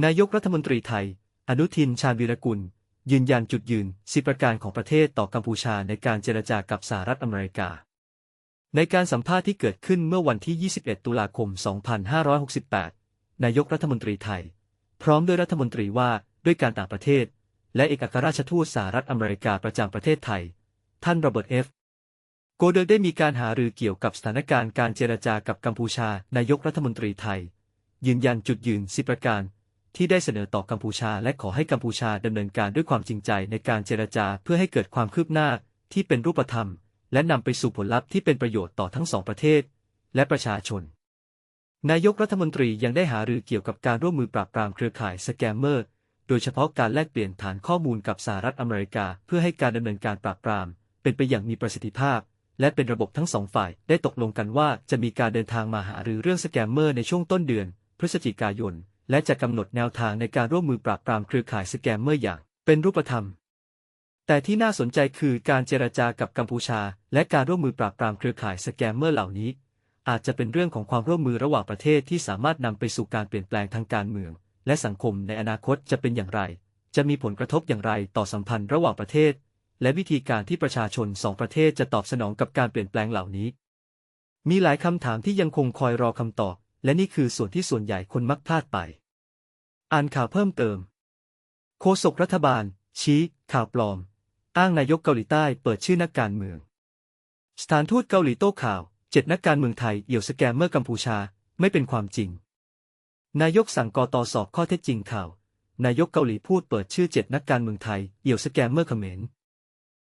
นายกรัฐมนตรีไทย อนุทินชาญวีรกุล ยืนยันจุดยืนสิประการของประเทศต่อกัมพูชาในการเจรจากับสหรัฐอเมริกา ในการสัมภาษณ์ที่เกิดขึ้นเมื่อวันที่ 21 ตุลาคม 2568 นายกรัฐมนตรีไทย พร้อมด้วยรัฐมนตรีว่าด้วยการต่างประเทศ และเอกอัครราชทูตสหรัฐอเมริกาประจำประเทศไทย ท่านโรเบิร์ตเอฟโกเดอร์ได้มีการหารือเกี่ยวกับสถานการณ์การเจรจากับกัมพูชานายกรัฐมนตรีไทย ยืนยันจุดยืนสิประการ ที่ได้เสนอต่อกัมพูชา และขอให้กัมพูชาดำเนินการด้วยความจริงใจในการเจรจาเพื่อให้เกิดความคืบหน้าที่เป็นรูปธรรม และนำไปสู่ผลลัพธ์ที่เป็นประโยชน์ต่อทั้งสองประเทศ และประชาชน นายกรัฐมนตรียังได้หารือเกี่ยวกับการร่วมมือปราบปรามเครือข่ายสแกมเมอร์ โดยเฉพาะการแลกเปลี่ยนฐานข้อมูลกับสหรัฐอเมริกา เพื่อให้การดำเนินการปราบปราม เป็นไปอย่างมีประสิทธิภาพ และเป็นระบบทั้งสองฝ่าย ได้ตกลงกันว่าจะมีการเดินทางมาหารือเรื่องสแกมเมอร์ในช่วงต้นเดือน พฤศจิกายน และจะกำหนดแนวทางในการร่วมมือปราบปรามเครือข่ายสแกมเมอร์อย่าง เป็นรูปธรรม แต่ที่น่าสนใจคือการเจรจากับกัมพูชา และการร่วมมือปราบปรามเครือข่ายสแกมเมอร์เหล่านี้ อาจจะเป็นเรื่องของความร่วมมือระหว่างประเทศที่สามารถนำไปสู่การเปลี่ยนแปลงทางการเมือง และสังคมในอนาคตจะเป็นอย่างไร จะมีผลกระทบอย่างไรต่อสัมพันธ์ระหว่างประเทศ และวิธีการที่ประชาชนสองประเทศจะตอบสนองกับการเปลี่ยนแปลงเหล่านี้ มีหลายคำถามที่ยังคงคอยรอคำตอบ และนี่คือส่วนที่ส่วนใหญ่คนมักพลาดไป อ่านข่าวเพิ่มเติม โฆษกรัฐบาล ชี้ ข่าวปลอม อ้างนายกเกาหลีใต้เปิดชื่อนักการเมือง สถานทูตเกาหลีโต้ข่าวเจ็ดนักการเมืองไทยเอี่ยวสแกมเมอร์กัมพูชาไม่เป็นความจริง นายกสั่งกตสอบข้อเท็จจริงข่าว นายกเกาหลีพูดเปิดชื่อเจ็ดนักการเมืองไทยเอี่ยวสแกมเมอร์เขมร